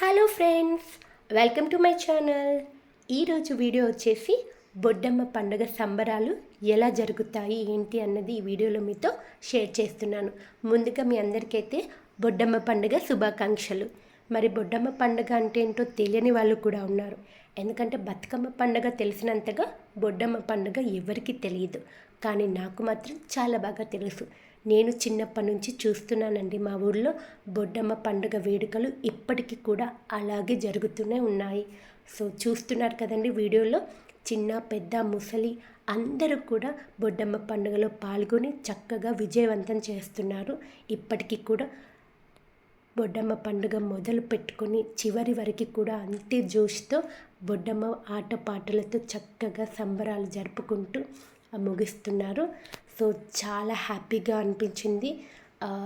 Hello friends welcome to my channel ఈరోజు video వచ్చేసి బొడ్డమ్మ పండుగ సంబరాలు ఎలా జరుగుతాయి ఏంటి అన్నది ఈ వీడియోలో మీతో షేర్ చేస్తున్నాను. ముందుగా మీ అందరికైతే బొడ్డమ్మ పండుగ శుభాకాంక్షలు. మరి బొడ్డమ్మ పండుగ అంటే ఏంటో తెలియని వాళ్ళు కూడా ఉన్నారు. ఎందుకంటే బతుకమ్మ పండుగ తెలిసినంతగా బొడ్డమ్మ పండుగ ఎవరికి తెలియదు. కానీ నాకు మాత్రం చాలా బాగా తెలుసు. నేను చిన్నప్పటి నుంచి చూస్తున్నానండి మా ఊళ్ళో బొడ్డమ్మ పండుగ వేడుకలు ఇప్పటికీ కూడా అలాగే జరుగుతూనే ఉన్నాయి. సో చూస్తున్నారు కదండి వీడియోలో చిన్న పెద్ద ముసలి అందరూ కూడా బొడ్డమ్మ పండుగలో పాల్గొని చక్కగా విజయవంతం చేస్తున్నారు. ఇప్పటికీ కూడా బొడ్డమ్మ పండుగ మొదలు పెట్టుకొని చివరి వరకు కూడా అంతే జోష్తో బొడ్డమ్మ ఆటపాటలతో చక్కగా సంబరాలు జరుపుకుంటూ ముగిస్తున్నారు. సో చాలా హ్యాపీగా అనిపించింది.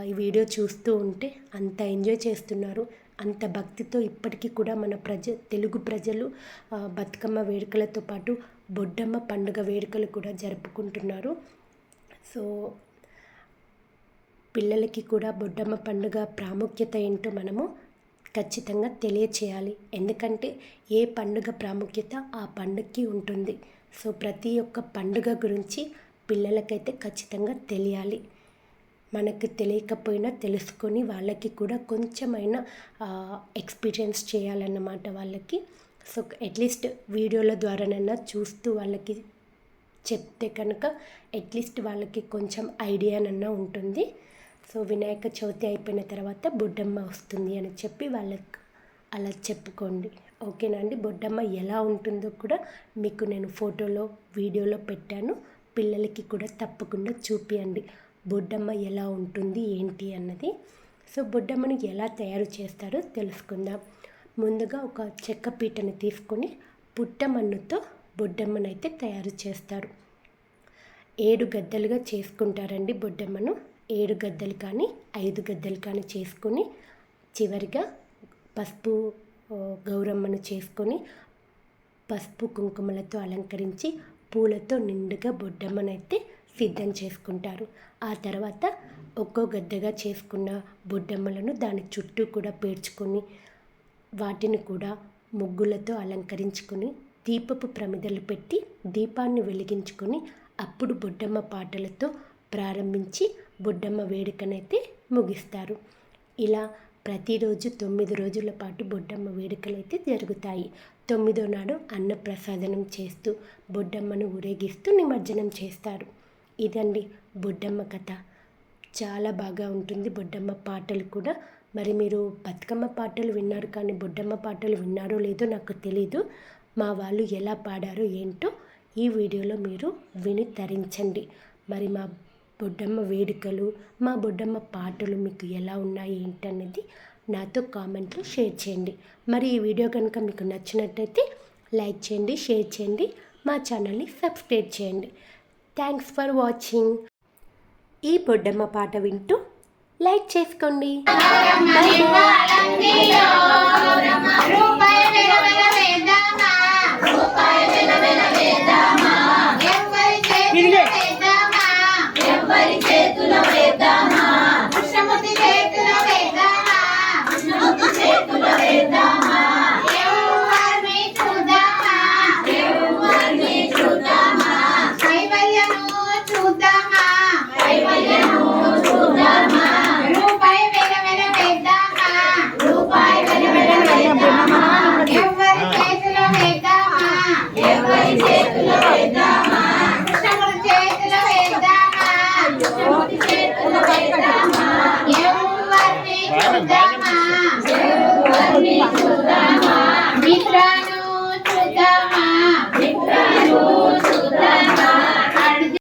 ఈ వీడియో చూస్తూ ఉంటే అంత ఎంజాయ్ చేస్తున్నారు. అంత భక్తితో ఇప్పటికీ కూడా మన ప్రజ తెలుగు ప్రజలు బతుకమ్మ వేడుకలతో పాటు బొడ్డమ్మ పండుగ వేడుకలు కూడా జరుపుకుంటున్నారు. సో పిల్లలకి కూడా బొడ్డమ్మ పండుగ ప్రాముఖ్యత ఏంటో మనము ఖచ్చితంగా తెలియచేయాలి. ఎందుకంటే ఏ పండుగ ప్రాముఖ్యత ఆ పండుగకి ఉంటుంది. సో ప్రతి ఒక్క పండుగ గురించి పిల్లలకైతే ఖచ్చితంగా తెలియాలి. మనకు తెలియకపోయినా తెలుసుకొని వాళ్ళకి కూడా కొంచెమైనా ఎక్స్పీరియన్స్ చేయాలన్నమాట వాళ్ళకి. సో అట్లీస్ట్ వీడియోల ద్వారానైనా చూస్తూ వాళ్ళకి చెప్తే కనుక అట్లీస్ట్ వాళ్ళకి కొంచెం ఐడియానన్నా ఉంటుంది. సో వినాయక చవితి అయిపోయిన తర్వాత బొడ్డమ్మ వస్తుంది అని చెప్పి వాళ్ళకి అలా చెప్పుకోండి. ఓకేనా అండి? బొడ్డమ్మ ఎలా ఉంటుందో కూడా మీకు నేను ఫోటోలో వీడియోలో పెట్టాను. పిల్లలకి కూడా తప్పకుండా చూపియండి. బొడ్డమ్మ ఎలా ఉంటుంది ఏంటి అన్నది. సో బొడ్డమ్మను ఎలా తయారు చేస్తారో తెలుసుకుందాం. ముందుగా ఒక చెక్క పీటను తీసుకొని పుట్టమన్నుతో బొడ్డమ్మనైతే తయారు చేస్తారు. ఏడు గద్దలుగా చేసుకుంటారండి బొడ్డమ్మను. ఏడు గద్దలు కానీ ఐదు గద్దలు కానీ చేసుకొని చివరిగా పసుపు గౌరమ్మను చేసుకొని పసుపు కుంకుమలతో అలంకరించి పూలతో నిండుగా బొడ్డమ్మనైతే సిద్ధం చేసుకుంటారు. ఆ తర్వాత ఒక్కో గద్దగా చేసుకున్న బొడ్డమ్మలను దాని చుట్టూ కూడా పేర్చుకొని వాటిని కూడా ముగ్గులతో అలంకరించుకొని దీపపు ప్రమిదలు పెట్టి దీపాన్ని వెలిగించుకొని అప్పుడు బొడ్డమ్మ పాటలతో ప్రారంభించి బొడ్డమ్మ వేడుకనైతే ముగిస్తారు. ఇలా ప్రతిరోజు తొమ్మిది రోజుల పాటు బొడ్డమ్మ వేడుకలు అయితే జరుగుతాయి. తొమ్మిదో నాడు అన్నప్రసాదనం చేస్తూ బొడ్డమ్మను ఊరేగిస్తూ నిమజ్జనం చేస్తారు. ఇదండి బొడ్డమ్మ కథ. చాలా బాగా ఉంటుంది బొడ్డమ్మ పాటలు కూడా. మరి మీరు బతుకమ్మ పాటలు విన్నారు కానీ బొడ్డమ్మ పాటలు విన్నారో లేదో నాకు తెలీదు. మా వాళ్ళు ఎలా పాడారో ఏంటో ఈ వీడియోలో మీరు విని తరించండి. మరి మా బొడ్డమ్మ వేడుకలు మా బొడ్డమ్మ పాటలు మీకు ఎలా ఉన్నాయి ఏంటన్నది నాతో కామెంట్లో షేర్ చేయండి. మరి ఈ వీడియో కనుక మీకు నచ్చినట్టయితే లైక్ చేయండి షేర్ చేయండి మా ఛానల్ని సబ్స్క్రైబ్ చేయండి. Thanks for watching. ఈ బొడ్డమ్మ పాట వింటూ లైక్ చేసుకోండి.